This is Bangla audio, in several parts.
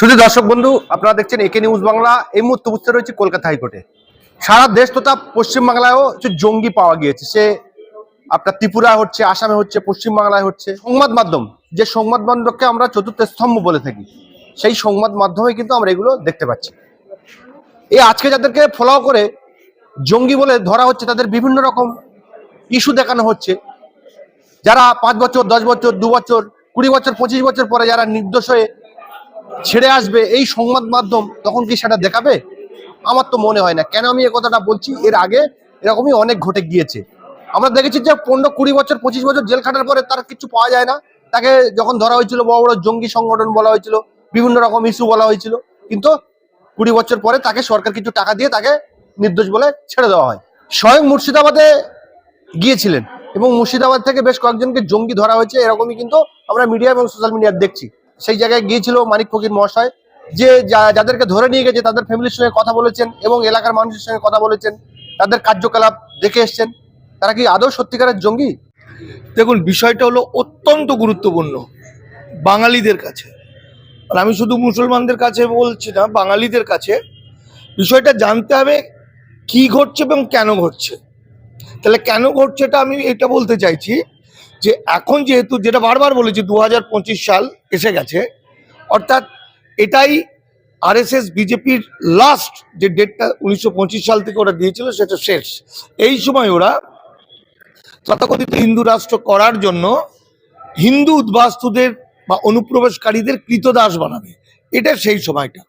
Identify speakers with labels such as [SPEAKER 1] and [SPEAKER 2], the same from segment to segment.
[SPEAKER 1] শুধু দর্শক বন্ধু, আপনারা দেখছেন একে নিউজ বাংলা। এই মুহূর্তে উপস্থিত রয়েছে কলকাতা হাইকোর্টে। সারা দেশ তথা পশ্চিমবাংলায়ও কিছু জঙ্গি পাওয়া গিয়েছে। সে আপনার ত্রিপুরা হচ্ছে, আসামে হচ্ছে পশ্চিমবাংলায় হচ্ছে। সংবাদ মাধ্যম, যে সংবাদ মাধ্যমকে আমরা চতুর্থ স্তম্ভ বলে থাকি, সেই সংবাদ মাধ্যমে কিন্তু আমরা এগুলো দেখতে পাচ্ছি। এই আজকে যাদেরকে ফলো করে জঙ্গি বলে ধরা হচ্ছে, তাদের বিভিন্ন রকম ইস্যু দেখানো হচ্ছে। যারা পাঁচ বছর, দশ বছর, দু বছর, কুড়ি বছর, পঁচিশ বছর পরে যারা নির্দোষ হয়ে ছেড়ে আসবে এই সংবাদ মাধ্যম তখন কি সেটা দেখাবে? আমার তো মনে হয় না। কেন আমি এ কথাটা বলছি? এর আগে এরকমই অনেক ঘটে গিয়েছে। আমরা দেখেছি যে পনেরো কুড়ি বছর, পঁচিশ বছর জেল খাটার পরে তার কিছু পাওয়া যায় না। তাকে যখন ধরা হয়েছিল, বড় বড় জঙ্গি সংগঠন বলা হয়েছিল, বিভিন্ন রকম ইস্যু বলা হয়েছিল। কিন্তু কুড়ি বছর পরে তাকে সরকার কিছু টাকা দিয়ে তাকে নির্দোষ বলে ছেড়ে দেওয়া হয়। স্বয়ং মুর্শিদাবাদে গিয়েছিলেন এবং মুর্শিদাবাদ থেকে বেশ কয়েকজনকে জঙ্গি ধরা হয়েছে। এরকমই কিন্তু আমরা মিডিয়া এবং সোশ্যাল মিডিয়া দেখছি। সেই জায়গায় গিয়েছিল মানিক ফকির মহাশয়, যে যাদেরকে ধরে নিয়ে গেছে তাদের ফ্যামিলির সঙ্গে কথা বলেছেন এবং এলাকার মানুষের সঙ্গে কথা বলেছেন, তাদের কার্যকলাপ দেখে এসছেন। তারা কি আদৌ সত্যিকারের জঙ্গি?
[SPEAKER 2] দেখুন, বিষয়টা হলো অত্যন্ত গুরুত্বপূর্ণ বাঙালিদের কাছে। আর আমি শুধু মুসলমানদের কাছে বলছি না, বাঙালিদের কাছে। বিষয়টা জানতে হবে কি ঘটছে এবং কেন ঘটছে। তাহলে কেন ঘটছে এটা আমি এটা বলতে চাইছি যে এখন যেহেতু যেটা বারবার বলেছি দু হাজার পঁচিশ সাল এসে গেছে, অর্থাৎ এটাই আরএসএস বিজেপির লাস্ট যে ডেটটা উনিশশো পঁচিশ সাল থেকে ওরা দিয়েছিল, সেটা শেষ। এই সময় ওরা তথাকথিত হিন্দু রাষ্ট্র করার জন্য হিন্দু উদ্বাস্তুদের বা অনুপ্রবেশকারীদের কৃতদাস বানাবে। এটা সেই সময়টা।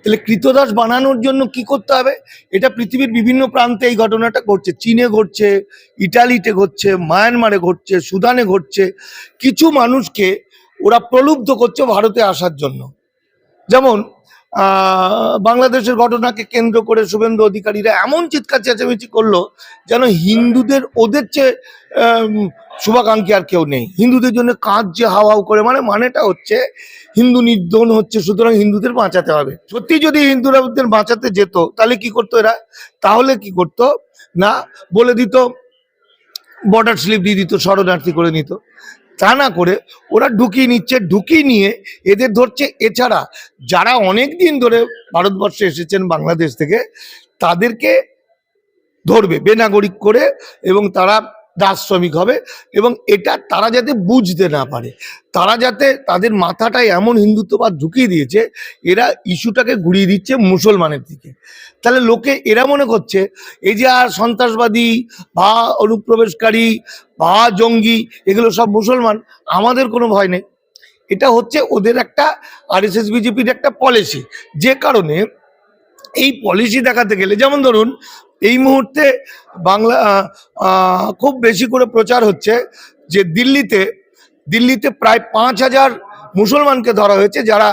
[SPEAKER 2] তাহলে কৃতদাস বানানোর জন্য কি করতে হবে? এটা পৃথিবীর বিভিন্ন প্রান্তে এই ঘটনাটা ঘটছে। চীনে ঘটছে, ইটালিতে ঘটছে, মায়ানমারে ঘটছে, সুদানে ঘটছে। কিছু মানুষকে ওরা প্রলুব্ধ করছে ভারতে আসার জন্য। যেমন বাংলাদেশের ঘটনাকে কেন্দ্র করে শুভেন্দু অধিকারীরা এমন চিৎকার চেঁচামেচি করল যেন হিন্দুদের ওদের চেয়ে শুভাকাঙ্ক্ষী আর কেউ নেই। হিন্দুদের জন্য কাঁধ যে হাওয়াও করে। মানে মানেটা হচ্ছে হিন্দু নির্ধন হচ্ছে, সুতরাং হিন্দুদের বাঁচাতে হবে। সত্যি যদি হিন্দুরাদের বাঁচাতে যেত, তাহলে কি করতো এরা? তাহলে কি করতো? না, বলে দিত, বর্ডার স্লিপ দিয়ে দিত, শরণার্থী করে নিত। তা না করে ওরা ঢুকিয়ে নিচ্ছে, ঢুকিয়ে নিয়ে এদের ধরছে। এছাড়া যারা অনেক দিন ধরে ভারতবর্ষে এসেছেন বাংলাদেশ থেকে, তাদেরকে ধরবে, বেনাগরিক করে এবং তারা দাস শ্রমিক হবে এবং এটা তারা যাতে বুঝতে না পারে। তারা যাতে তাদের মাথাটায় এমন হিন্দুত্ববাদ ঢুকিয়ে দিয়েছে, এরা ইস্যুটাকে ঘুরিয়ে দিচ্ছে মুসলমানের দিকে। তাহলে লোকে এরা মনে করছে, এই যে আর সন্ত্রাসবাদী বা অনুপ্রবেশকারী বা জঙ্গি, এগুলো সব মুসলমান, আমাদের কোনো ভয় নেই। এটা হচ্ছে ওদের একটা আরএসএস বিজেপির একটা পলিসি যে কারণে এই পলিসি দেখাতে গেলে, যেমন ধরুন, এই মুহূর্তে বাংলা খুব বেশি করে প্রচার হচ্ছে যে দিল্লিতে দিল্লিতে প্রায় পাঁচ হাজার মুসলমানকে ধরা হয়েছে যারা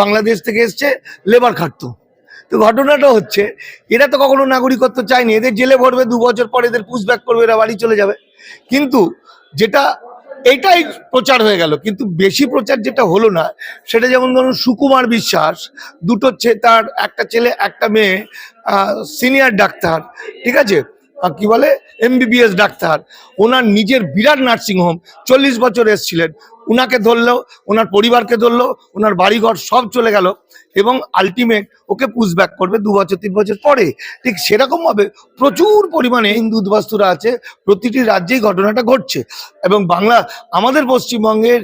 [SPEAKER 2] বাংলাদেশ থেকে এসছে লেবার খাটতো। তো ঘটনাটা হচ্ছে, এরা তো কখনো নাগরিকত্ব চায়নি, এদের জেলে ভরবে, দু বছর পর এদের পুষব্যাক করবে, এরা বাড়ি চলে যাবে। কিন্তু যেটা এটাই প্রচার হয়ে গেল। কিন্তু বেশি প্রচার যেটা হলো না, সেটা যেমন ধরুন সুকুমার বিশ্বাস, দুটো তার একটা ছেলে, একটা মেয়ে সিনিয়র ডাক্তার, ঠিক আছে? কি বলে? MBBS doctor. ওনার নিজের বিরাট নার্সিং হোম চল্লিশ বছর এসছিলেন। ওনাকে ধরলো, ওনার পরিবারকে ধরলো, ওনার বাড়িঘর সব চলে গেল এবং আলটিমেট ওকে পুষব্যাক করবে দু বছর, তিন বছর পরে। ঠিক সেরকমভাবে প্রচুর পরিমাণে হিন্দু উদ্বাস্তুরা আছে, প্রতিটি রাজ্যেই ঘটনাটা ঘটছে। এবং বাংলা, আমাদের পশ্চিমবঙ্গের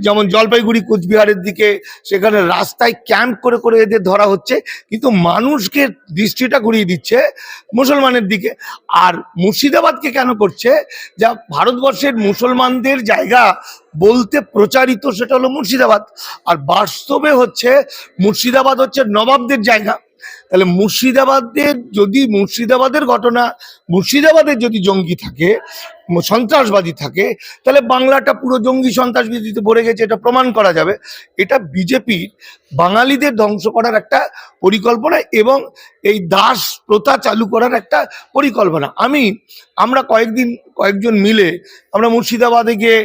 [SPEAKER 2] যেমন জলপাইগুড়ি, কোচবিহারের দিকে, সেখানে রাস্তায় ক্যাম্প করে করে এদের ধরা হচ্ছে, কিন্তু মানুষকে দৃষ্টিটা ঘুরিয়ে দিচ্ছে মুসলমানের দিকে। আর মুর্শিদাবাদকে কেন করছে? যা ভারতবর্ষের মুসলমানদের জায়গা বলতে প্রচারিত সেটা হলো মুর্শিদাবাদ। আর বাস্তবে হচ্ছে, মুর্শিদাবাদ হচ্ছে নবাবদের জায়গা। তাহলে মুর্শিদাবাদের যদি মুর্শিদাবাদের ঘটনা, মুর্শিদাবাদের যদি জঙ্গি থাকে, সন্ত্রাসবাদী থাকে, তাহলে বাংলাটা পুরো জঙ্গি সন্ত্রাসবাদীতে ভরে গেছে, এটা প্রমাণ করা যাবে। এটা বিজেপির বাঙালিদের ধ্বংস করার একটা পরিকল্পনা এবং এই দাস প্রথা চালু করার একটা পরিকল্পনা। আমি, আমরা কয়েকদিন, কয়েকজন মিলে আমরা মুর্শিদাবাদে গিয়ে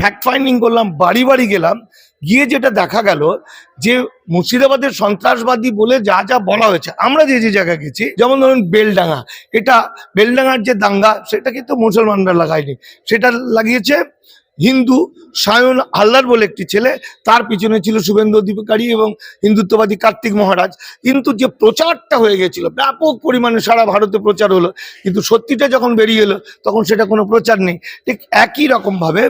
[SPEAKER 2] ফ্যাক্ট ফাইন্ডিং করলাম, বাড়ি বাড়ি গেলাম। গিয়ে যেটা দেখা গেল যে মুর্শিদাবাদের সন্ত্রাসবাদী বলে যা যা বলা হয়েছে, আমরা যে যে জায়গায় গেছি, যেমন ধরুন বেলডাঙ্গা, এটা বেলডাঙ্গার যে দাঙ্গা সেটা কিন্তু মুসলমানরা লাগায়নি, সেটা লাগিয়েছে হিন্দু সায়ন হালদার বলে একটি ছেলে তার পিছনে ছিল শুভেন্দু অধিকারী এবং হিন্দুত্ববাদী কার্তিক মহারাজ। কিন্তু যে প্রচারটা হয়ে গেছিল ব্যাপক পরিমাণে সারা ভারতে প্রচার হলো কিন্তু সত্যিটা যখন বেরিয়ে এলো তখন সেটা কোনো প্রচার নেই। ঠিক একই রকমভাবে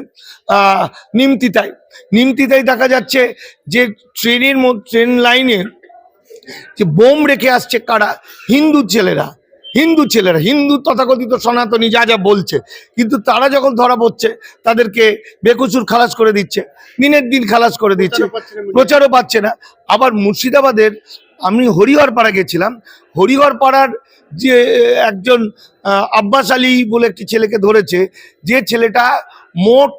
[SPEAKER 2] আহ, নিমতিতায় নিমতিতায় দেখা যাচ্ছে যে ট্রেনের ট্রেন লাইনে যে বোম রেখে আসছে কারা? হিন্দু ছেলেরা। হিন্দু ছেলেরা হিন্দু তথাকথিত সনাতনী যা যা বলছে কিন্তু তারা যখন ধরা পড়ছে তাদেরকে বেকসুর খালাস করে দিচ্ছে দিনের দিন খালাস করে দিচ্ছে প্রচারও পাচ্ছে না আবার মুর্শিদাবাদের আমি হরিহর পাড়া গেছিলাম হরিহর পাড়ার যে একজন আব্বাস আলী বলে একটি ছেলেকে ধরেছে যে ছেলেটা মোট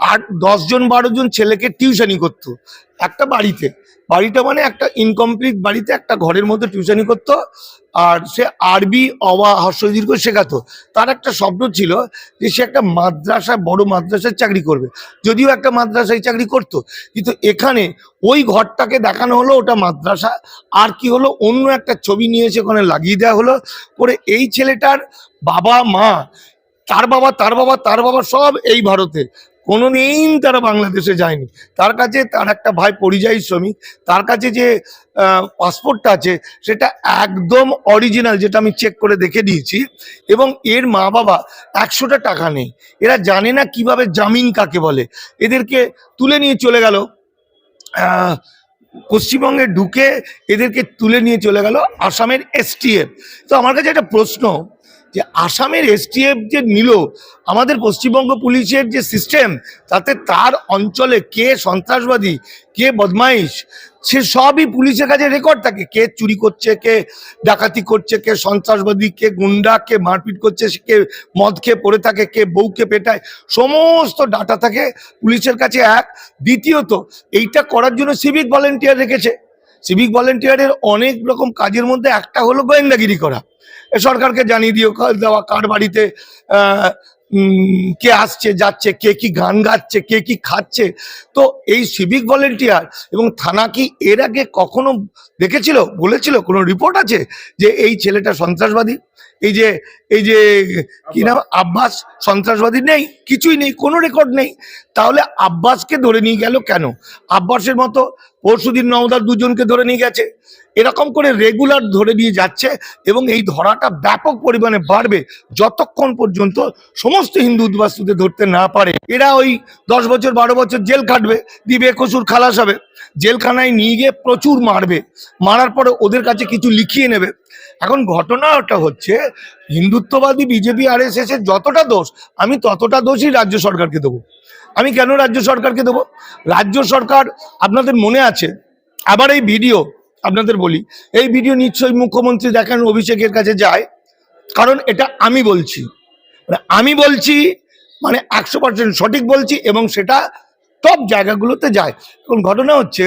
[SPEAKER 2] আট দশজন বারো জন ছেলেকে টিউশনি করতো। একটা বাড়িতে। বাড়িটা মানে একটা ইনকমপ্লিট বাড়িতে একটা ঘরের মধ্যে টিউশনি করতো, আর সে আরবি অবা হর্ষদীর্ঘ শেখাতো। তার একটা স্বপ্ন ছিল যে সে একটা মাদ্রাসা, বড় মাদ্রাসায় চাকরি করবে। যদিও একটা মাদ্রাসায় চাকরি করত, কিন্তু এখানে ওই ঘরটাকে দেখানো হলো, ওটা মাদ্রাসা। আর কি হলো, অন্য একটা ছবি নিয়ে এসে ওখানে লাগিয়ে দেওয়া হলো, করে এই ছেলেটার বাবা মা তার বাবা তার বাবা তার বাবা সব এই ভারতে কোনোদিন তারা বাংলাদেশে যায়নি। তার কাছে তার একটা ভাই পরিযায়ী শ্রমিক, তার কাছে যে পাসপোর্টটা আছে, সেটা একদম অরিজিনাল যেটা আমি চেক করে দেখে দিয়েছি এবং এর মা বাবা একশোটা টাকা নেই। এরা জানে না কীভাবে জামিন কাকে বলে। এদেরকে তুলে নিয়ে চলে গেল পশ্চিমবঙ্গে ঢুকে এদেরকে তুলে নিয়ে চলে গেল আসামের এসটিএফ তো আমার কাছে একটা প্রশ্ন যে আসামের এসটিএফ যে নিল, আমাদের পশ্চিমবঙ্গ পুলিশের যে সিস্টেম তাতে তার অঞ্চলে কে সন্ত্রাসবাদী, কে বদমাইশ, সে সবই পুলিশের কাছে রেকর্ড থাকে। কে চুরি করছে, কে ডাকাতি করছে, কে সন্ত্রাসবাদী, কে গুন্ডা, কে মারপিট করছে, কে মদ খেয়ে পড়ে থাকে, কে বউকে পেটায়, সমস্ত ডাটা থাকে পুলিশের কাছে এক। দ্বিতীয়ত, এইটা করার জন্য সিভিক ভলেন্টিয়ার রেখেছে। সিভিক ভলেন্টিয়ারের অনেক রকম কাজের মধ্যে একটা হলো গোয়েন্দাগিরি করা। সরকারকে জানিয়ে দিও দেওয়া কার বাড়িতে কে আসছে, যাচ্ছে, কে কি গান গাচ্ছে, কে কি খাচ্ছে। তো এই সিভিক ভলেন্টিয়ার এবং থানা কি এর আগে কখনো দেখেছিল, বলেছিল, কোনো রিপোর্ট আছে যে এই ছেলেটা সন্ত্রাসবাদী? এই যে এই যে, কি নাম? আব্বাস, সন্ত্রাসবাদী নেই, কিছুই নেই, কোনো রেকর্ড নেই। তাহলে আব্বাসকে ধরে নিয়ে গেল কেন? আব্বাসের মতো পরশুদিন নওদার দুজনকে ধরে নিয়ে গেছে। এরকম করে রেগুলার ধরে নিয়ে যাচ্ছে এবং এই ধরাটা ব্যাপক পরিমাণে বাড়বে যতক্ষণ পর্যন্ত সমস্ত হিন্দু উদ্বাস্তুদের ধরতে না পারে। এরা ওই দশ বছর, বারো বছর জেল খাটবে দিবে, কসুর খালাস হবে। জেলখানায় নিয়ে গিয়ে প্রচুর মারবে। মারার পরে ওদের কাছে কিছু লিখিয়ে নেবে। এখন ঘটনাটা হচ্ছে, হিন্দুত্ববাদী, বিজেপি আর এস এর যতটা দোষ, আমি ততটা দোষই রাজ্য সরকারকে দেবো। আমি কেন রাজ্য সরকারকে দেবো? রাজ্য সরকার, আপনাদের মনে আছে? আবার এই ভিডিও আপনাদের বলি। এই ভিডিও নিশ্চয়ই মুখ্যমন্ত্রী দেখেন, অভিষেকের কাছে যায়। কারণ এটা আমি বলছি। মানে আমি বলছি মানে একশো সঠিক বলছি এবং সেটা টপ জায়গাগুলোতে যায়। এখন ঘটনা হচ্ছে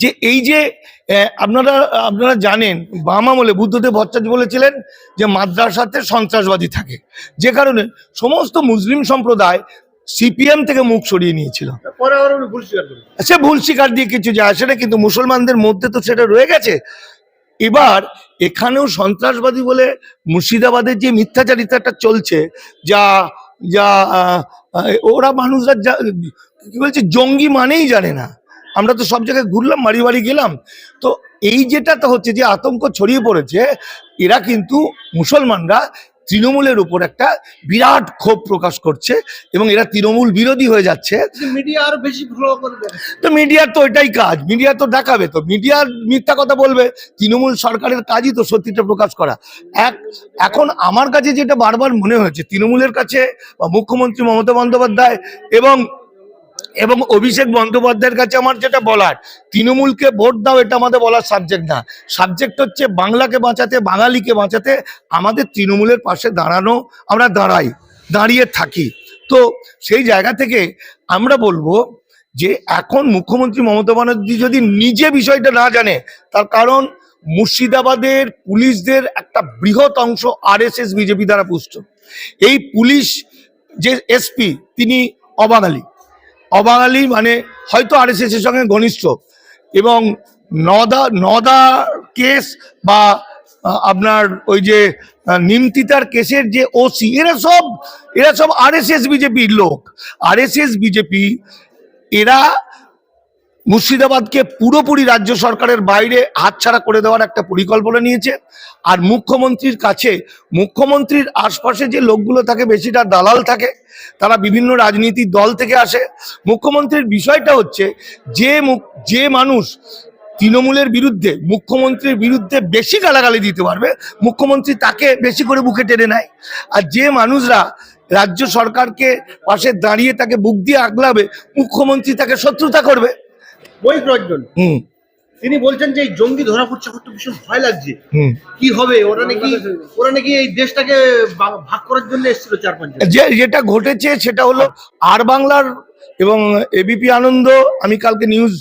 [SPEAKER 2] যে এই যে আপনারা আপনারা জানেন বাম আমলে বুদ্ধদেব ভট্টাচার্য বলেছিলেন যে মাদ্রাসাতে সন্ত্রাসবাদী থাকে। যে কারণে সমস্ত মুসলিম সম্প্রদায় সিপিএম থেকে মুখ সরিয়ে নিয়েছিল। সে ভুল স্বীকার দিয়ে কিছু যায় না কিন্তু মুসলমানদের মধ্যে তো সেটা রয়ে গেছে। এবার এখানেও সন্ত্রাসবাদী বলে মুর্শিদাবাদের যে মিথ্যাচারিতাটা চলছে যা যা ওরা মানুষরা কি বলছে, জঙ্গি মানেই জানে না। আমরা তো সব জায়গায় ঘুরলাম, বাড়ি বাড়ি গেলাম। তো এই যেটা তো হচ্ছে যে আতঙ্ক ছড়িয়ে পড়েছে, এরা কিন্তু মুসলমানরা তৃণমূলের উপর একটা বিরাট ক্ষোভ প্রকাশ করছে এবং এরা তৃণমূল বিরোধী হয়ে যাচ্ছে।
[SPEAKER 1] মিডিয়া আরও বেশি ফ্লো করবে।
[SPEAKER 2] তো মিডিয়ার তো এটাই কাজ। মিডিয়া তো দেখাবে তো। মিডিয়ার মিথ্যা কথা বলবে। তৃণমূল সরকারের কাজই তো সত্যিটা প্রকাশ করা। এক এখন আমার কাছে যেটা বারবার মনে হয়েছে তৃণমূলের কাছে বা মুখ্যমন্ত্রী মমতা বন্দ্যোপাধ্যায় এবং এবং অভিষেক বন্দ্যোপাধ্যায়ের কাছে আমার যেটা বলার, তৃণমূলকে ভোট দাও, এটা আমাদের বলার সাবজেক্ট না। সাবজেক্ট হচ্ছে বাংলাকে বাঁচাতে, বাঙালিকে বাঁচাতে আমাদের তৃণমূলের পাশে দাঁড়ানো, আমরা দাঁড়াই, দাঁড়িয়ে থাকি। তো সেই জায়গা থেকে আমরা বলব যে এখন মুখ্যমন্ত্রী মমতা ব্যানার্জি যদি নিজে বিষয়টা না জানে, তার কারণ মুর্শিদাবাদের পুলিশদের একটা বৃহৎ অংশ আরএসএস বিজেপি দ্বারা পুষ্ট। এই পুলিশ যে এসপি তিনি অবাঙালি। অবাঙালি মানে হয়তো আর এস সঙ্গে ঘনিষ্ঠ। এবং নদা নদা কেস বা আপনার ওই যে নিমতিতার কেসের যে ওসি এরা সব এরা সব আর এস এস বিজেপির লোক। আর এস এস বিজেপি, এরা মুর্শিদাবাদকে পুরোপুরি রাজ্য সরকারের বাইরে হাতছাড়া করে দেওয়ার একটা পরিকল্পনা নিয়েছে। আর মুখ্যমন্ত্রীর কাছে, মুখ্যমন্ত্রীর আশপাশে যে লোকগুলো থাকে, বেশিটা দালাল থাকে, তারা বিভিন্ন রাজনীতির দল থেকে আসে। মুখ্যমন্ত্রীর বিষয়টা হচ্ছে, যে যে মানুষ তৃণমূলের বিরুদ্ধে, মুখ্যমন্ত্রীর বিরুদ্ধে বেশি গালাগালি দিতে পারবে, মুখ্যমন্ত্রী তাকে বেশি করে বুকে টেনে নেয়। আর যে মানুষরা রাজ্য সরকারকে পাশে দাঁড়িয়ে তাকে বুক দিয়ে আগলাবে, মুখ্যমন্ত্রী তাকে শত্রুতা করবে।
[SPEAKER 1] মহিষ রঞ্জন
[SPEAKER 2] হুম।
[SPEAKER 1] তিনি বলছেন যে এই জঙ্গি ধরা পড়ছে আমার তো ভীষণ ভয় লাগছে।
[SPEAKER 2] হুম।
[SPEAKER 1] কি হবে? ওরা নাকি ওরা নাকি এই দেশটাকে ভাগ করার জন্য এসেছিল চার পাঁচ
[SPEAKER 2] যে যেটা ঘটেছে সেটা হলো আর বাংলার এবং এবিপি আনন্দ আমি কালকে নিউজ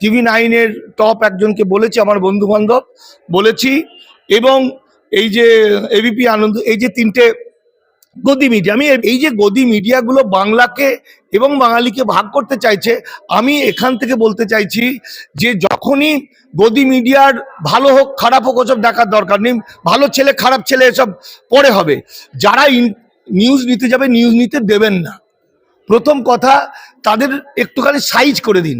[SPEAKER 2] টিভি নাইনের টপ একজনকে বলেছি আমার বন্ধু বান্ধব বলেছি এবং এই যে এবিপি আনন্দ এই যে তিনটে গদি মিডিয়া আমি এই যে গদি মিডিয়াগুলো বাংলাকে এবং বাঙালিকে ভাগ করতে চাইছে, আমি এখান থেকে বলতে চাইছি যে যখনই গদি মিডিয়ার ভালো হোক, খারাপ হোক, ওসব দেখার দরকার নেই, ভালো ছেলে, খারাপ ছেলে এসব পরে হবে। যারা নিউজ নিতে যাবে নিউজ নিতে দেবেন না। প্রথম কথা, তাদের একটুখানি সাইজ করে দিন।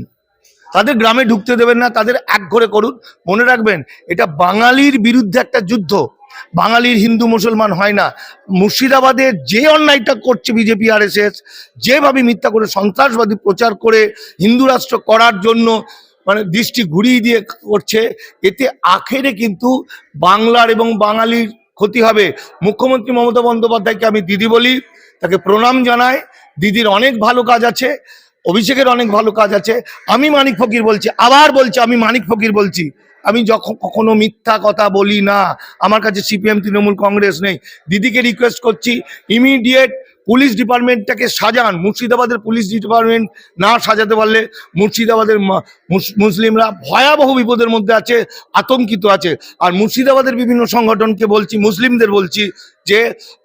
[SPEAKER 2] তাদের গ্রামে ঢুকতে দেবেন না, তাদের এক ঘরে করুন। মনে রাখবেন, এটা বাঙালির বিরুদ্ধে একটা যুদ্ধ। বাঙালির হিন্দু মুসলমান হয় না। মুর্শিদাবাদে যে অন্যায়টা করছে বিজেপি আর যেভাবে মিথ্যা করে সন্ত্রাসবাদী প্রচার করে হিন্দু রাষ্ট্র করার জন্য মানে দৃষ্টি ঘুরিয়ে দিয়ে করছে, এতে আখেরে কিন্তু বাংলার এবং বাঙালির ক্ষতি হবে। মুখ্যমন্ত্রী মমতা বন্দ্যোপাধ্যায়কে আমি দিদি বলি, তাকে প্রণাম জানাই। দিদির অনেক ভালো কাজ আছে, অভিষেকের অনেক ভালো কাজ আছে। আমি মানিক ফকির বলছি, আবার বলছি, আমি মানিক ফকির বলছি। আমি যখন কখনো মিথ্যা কথা বলি না। আমার কাছে সিপিএম, তৃণমূল কংগ্রেস নেই। দিদিকে রিকোয়েস্ট করছি ইমিডিয়েট পুলিশ ডিপার্টমেন্টটাকে সাজান। মুর্শিদাবাদের পুলিশ ডিপার্টমেন্ট না সাজাতে পারলে মুর্শিদাবাদের মুসলিমরা ভয়াবহ বিপদের মধ্যে আছে, আতঙ্কিত আছে। আর মুর্শিদাবাদের বিভিন্ন সংগঠনকে বলছি, মুসলিমদের বলছি যে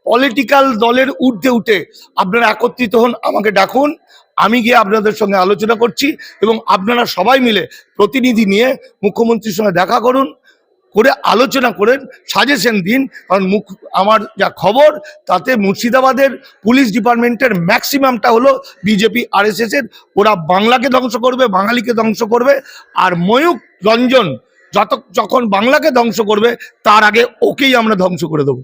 [SPEAKER 2] পলিটিক্যাল দলের ঊর্ধ্বে উঠে আপনারা একত্রিত হন, আমাকে ডাকুন আমি গিয়ে আপনাদের সঙ্গে আলোচনা করছি এবং আপনারা সবাই মিলে প্রতিনিধি নিয়ে মুখ্যমন্ত্রীর সঙ্গে দেখা করুন, করে আলোচনা করেন, সাজেশন দিন। কারণ মুখ আমার যা খবর, তাতে মুর্শিদাবাদের পুলিশ ডিপার্টমেন্টের ম্যাক্সিমামটা হলো বিজেপি, আরএসএস এর। ওরা বাংলাকে ধ্বংস করবে, বাঙালিকে ধ্বংস করবে। আর ময়ূক রঞ্জন যত যখন বাংলাকে ধ্বংস করবে, তার আগে ওকেই আমরা ধ্বংস করে দেবো।